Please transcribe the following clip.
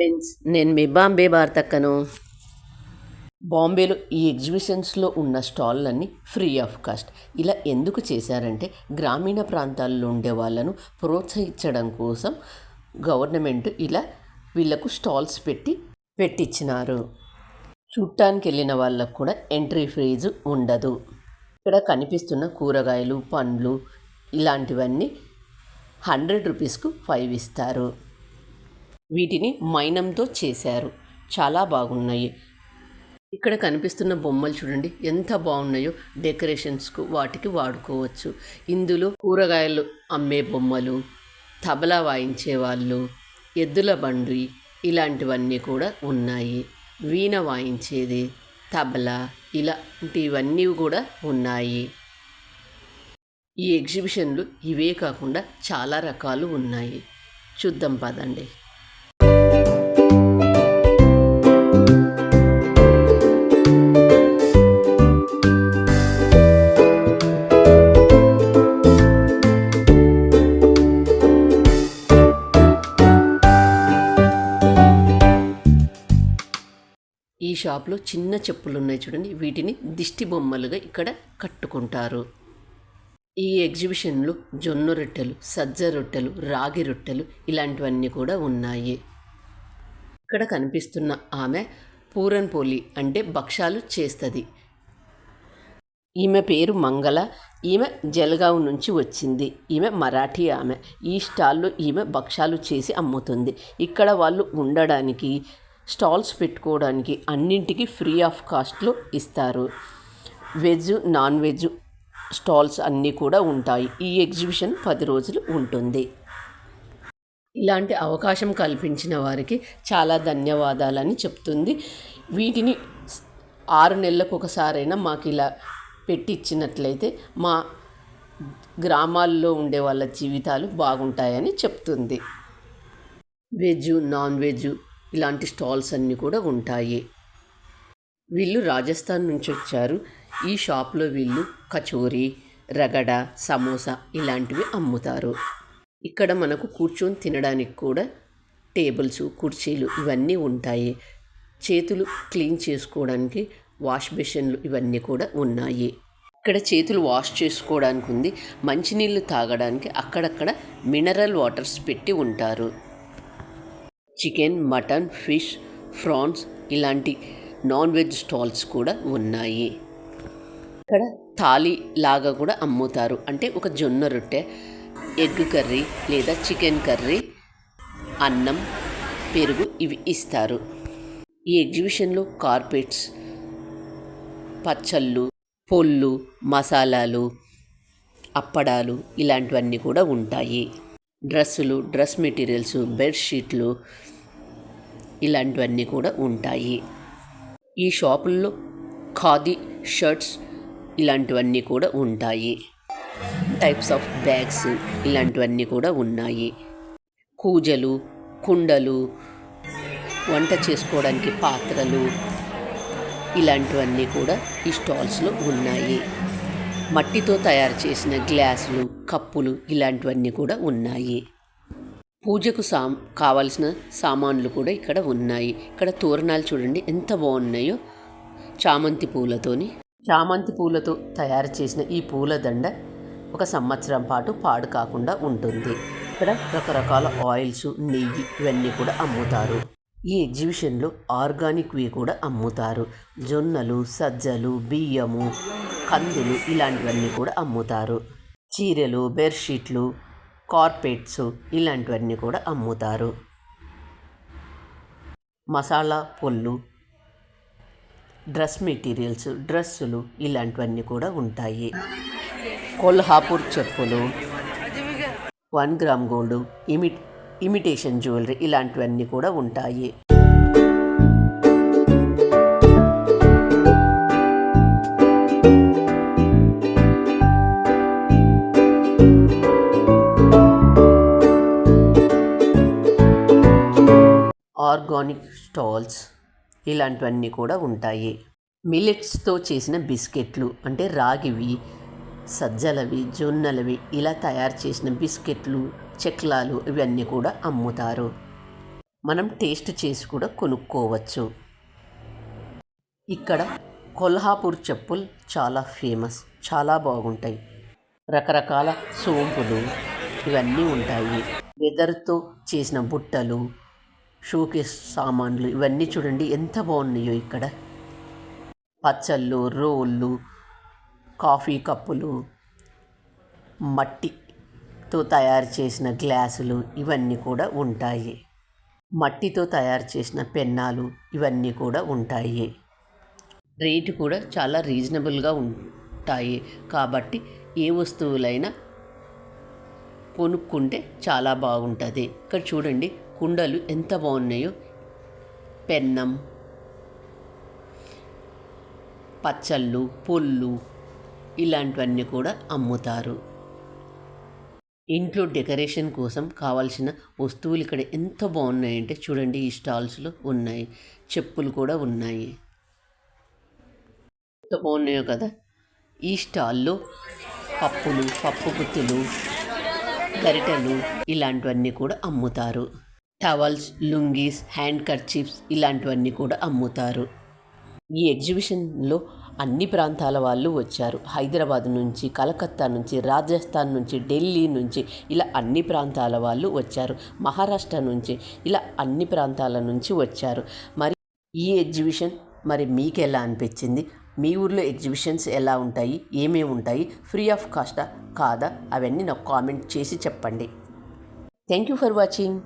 Friends నేను మీ బాంబే భారతక్కను బాంబేలో ఈ ఎగ్జిబిషన్స్లో ఉన్న స్టాళ్ళన్నీ ఫ్రీ ఆఫ్ కాస్ట్. ఇలా ఎందుకు చేశారంటే గ్రామీణ ప్రాంతాల్లో ఉండే వాళ్ళను ప్రోత్సహించడం కోసం గవర్నమెంట్ ఇలా వీళ్ళకు స్టాల్స్ పెట్టి పెట్టించినారు చూడటానికి వెళ్ళిన వాళ్ళకు కూడా ఎంట్రీ ఫీజు ఉండదు. ఇక్కడ కనిపిస్తున్న కూరగాయలు పండ్లు ఇలాంటివన్నీ హండ్రెడ్ రూపీస్కు ఫైవ్ ఇస్తారు. వీటిని మైనంతో చేశారు. చాలా బాగున్నాయి. ఇక్కడ కనిపిస్తున్న బొమ్మలు చూడండి. ఎంత బాగున్నాయో డెకరేషన్స్కు వాటికి వాడుకోవచ్చు. ఇందులో కూరగాయలు అమ్మే బొమ్మలు తబలా వాయించే వాళ్ళు ఎద్దుల బండి ఇలాంటివన్నీ కూడా ఉన్నాయి. వీణ వాయించేది తబలా ఇలాంటివన్నీ కూడా ఉన్నాయి. ఈ ఎగ్జిబిషన్లు ఇవే కాకుండా చాలా రకాలు ఉన్నాయి. చూద్దాం పదండి. ఈ షాప్లో చిన్న చెప్పులు ఉన్నాయి చూడండి. వీటిని దిష్టి బొమ్మలుగా ఇక్కడ కట్టుకుంటారు. ఈ ఎగ్జిబిషన్లో జొన్న రొట్టెలు సజ్జ రొట్టెలు రాగి రొట్టెలు ఇలాంటివన్నీ కూడా ఉన్నాయి. ఇక్కడ కనిపిస్తున్న ఆమె పూరన్ పోలి అంటే భక్షాలు చేస్తుంది. ఈమె పేరు మంగళ. ఈమె జలగావ్ నుంచి వచ్చింది. ఈమె మరాఠీ ఆమె. ఈ స్టాల్లో ఈమె భక్షాలు చేసి అమ్ముతుంది. ఇక్కడ వాళ్ళు ఉండడానికి స్టాల్స్ పెట్టుకోవడానికి అన్నింటికి ఫ్రీ ఆఫ్ కాస్ట్లో ఇస్తారు. వెజ్ నాన్ వెజ్ స్టాల్స్ అన్నీ కూడా ఉంటాయి. ఈ ఎగ్జిబిషన్ పది రోజులు ఉంటుంది. ఇలాంటి అవకాశం కల్పించిన వారికి చాలా ధన్యవాదాలని చెప్తుంది. వీటిని ఆరు నెలలకు ఒకసారైనా మాకు ఇలా పెట్టించినట్లయితే మా గ్రామాల్లో ఉండే వాళ్ళ జీవితాలు బాగుంటాయని చెప్తుంది. వెజ్ నాన్ వెజ్ ఇలాంటి స్టాల్స్ అన్నీ కూడా ఉంటాయి. వీళ్ళు రాజస్థాన్ నుంచి వచ్చారు. ఈ షాప్లో వీళ్ళు కచోరీ రగడ సమోసా ఇలాంటివి అమ్ముతారు. ఇక్కడ మనకు కూర్చొని తినడానికి కూడా టేబుల్స్ కుర్చీలు ఇవన్నీ ఉంటాయి. చేతులు క్లీన్ చేసుకోవడానికి వాష్ బేసిన్లు ఇవన్నీ కూడా ఉన్నాయి. ఇక్కడ చేతులు వాష్ చేసుకోవడానికి ఉంది. మంచినీళ్ళు తాగడానికి అక్కడక్కడ మినరల్ వాటర్స్ పెట్టి ఉంటారు. చికెన్ మటన్ ఫిష్ ఫ్రాన్స్ ఇలాంటి నాన్ వెజ్ స్టాల్స్ కూడా ఉన్నాయి. ఇక్కడ థాలీ లాగా కూడా అమ్ముతారు. అంటే ఒక జొన్న రొట్టె ఎగ్ కర్రీ లేదా చికెన్ కర్రీ అన్నం పెరుగు ఇవి ఇస్తారు. ఈ ఎగ్జిబిషన్లో కార్పెట్స్ పచ్చళ్ళు పొళ్ళు మసాలాలు అప్పడాలు ఇలాంటివన్నీ కూడా ఉంటాయి. డ్రెస్సులు డ్రెస్ మెటీరియల్స్ బెడ్షీట్లు ఇలాంటివన్నీ కూడా ఉంటాయి. ఈ షాపుల్లో ఖాదీ షర్ట్స్ ఇలాంటివన్నీ కూడా ఉంటాయి. టైప్స్ ఆఫ్ బ్యాగ్స్ ఇలాంటివన్నీ కూడా ఉన్నాయి. కూజలు కుండలు వంట చేసుకోవడానికి పాత్రలు ఇలాంటివన్నీ కూడా ఈ స్టాల్స్లో ఉన్నాయి. మట్టితో తయారు చేసిన గ్లాసులు కప్పులు ఇలాంటివన్నీ కూడా ఉన్నాయి. పూజకు సా కావలసిన సామాన్లు కూడా ఇక్కడ ఉన్నాయి. ఇక్కడ తోరణాలు చూడండి ఎంత బాగున్నాయో. చామంతి పూలతోని చామంతి పూలతో తయారు చేసిన ఈ పూలదండ ఒక సంవత్సరం పాటు పాడు కాకుండా ఉంటుంది. ఇక్కడ రకరకాల ఆయిల్స్ నెయ్యి ఇవన్నీ కూడా అమ్ముతారు. ఈ ఎగ్జిబిషన్లో ఆర్గానిక్వి కూడా అమ్ముతారు. జొన్నలు సజ్జలు బియ్యము కందులు ఇలాంటివన్నీ కూడా అమ్ముతారు. చీరలు బెడ్షీట్లు కార్పెట్స్ ఇలాంటివన్నీ కూడా అమ్ముతారు. మసాలా పొల్లు డ్రెస్ మెటీరియల్స్ డ్రెస్సులు ఇలాంటివన్నీ కూడా ఉంటాయి. కొల్హాపూర్ చెప్పులు వన్ గ్రామ్ గోల్డ్ ఇమి ఇమిటేషన్ జ్యువెలరీ ఇలాంటివన్నీ కూడా ఉంటాయి. ఆర్గానిక్ స్టాల్స్ ఇలాంటివన్నీ కూడా ఉంటాయి. మిల్లెట్స్తో చేసిన బిస్కెట్లు అంటే రాగివి సజ్జలవి జొన్నలవి ఇలా తయారు చేసిన బిస్కెట్లు చెక్లాలు ఇవన్నీ కూడా అమ్ముతారు. మనం టేస్ట్ చేసి కూడా కొనుక్కోవచ్చు. ఇక్కడ కొల్హాపూర్ చెప్పులు చాలా ఫేమస్ చాలా బాగుంటాయి. రకరకాల సోంపులు ఇవన్నీ ఉంటాయి. వెదర్తో చేసిన బుట్టలు షోకేస్ సామాన్లు ఇవన్నీ చూడండి. ఎంత బాగున్నాయో ఇక్కడ. పచ్చళ్ళు రోళ్ళు కాఫీ కప్పులు మట్టితో తయారు చేసిన గ్లాసులు ఇవన్నీ కూడా ఉంటాయి. మట్టితో తయారు చేసిన పెన్నాలు ఇవన్నీ కూడా ఉంటాయి. రేటు కూడా చాలా రీజనబుల్గా ఉంటాయి. కాబట్టి ఏ వస్తువులైనా కొనుక్కుంటే చాలా బాగుంటుంది. ఇక్కడ చూడండి కుండలు ఎంత బాగున్నాయో. పెన్నం పచ్చళ్ళు పొళ్ళు ఇలాంటివన్నీ కూడా అమ్ముతారు. ఇంట్లో డెకరేషన్ కోసం కావాల్సిన వస్తువులు ఇక్కడ ఎంత బాగున్నాయంటే చూడండి ఈ స్టాల్స్లో ఉన్నాయి. చెప్పులు కూడా ఉన్నాయి. ఎంత బాగున్నాయో కదా. ఈ స్టాల్లో పప్పులు పప్పు గుత్తులు గరిటెలు ఇలాంటివన్నీ కూడా అమ్ముతారు. టవల్స్ లుంగీస్ హ్యాండ్ కర్చీఫ్స్ ఇలాంటివన్నీ కూడా అమ్ముతారు. ఈ ఎగ్జిబిషన్లో అన్ని ప్రాంతాల వాళ్ళు వచ్చారు. హైదరాబాద్ నుంచి కలకత్తా నుంచి రాజస్థాన్ నుంచి ఢిల్లీ నుంచి ఇలా అన్ని ప్రాంతాల వాళ్ళు వచ్చారు. మహారాష్ట్ర నుంచి ఇలా అన్ని ప్రాంతాల నుంచి వచ్చారు. మరి ఈ ఎగ్జిబిషన్ మరి మీకు ఎలా అనిపించింది? మీ ఊర్లో ఎగ్జిబిషన్స్ ఎలా ఉంటాయి? ఏమేమి ఉంటాయి? ఫ్రీ ఆఫ్ కాస్టా? కాదా? అవన్నీ నాకు కామెంట్ చేసి చెప్పండి. Thank you for watching.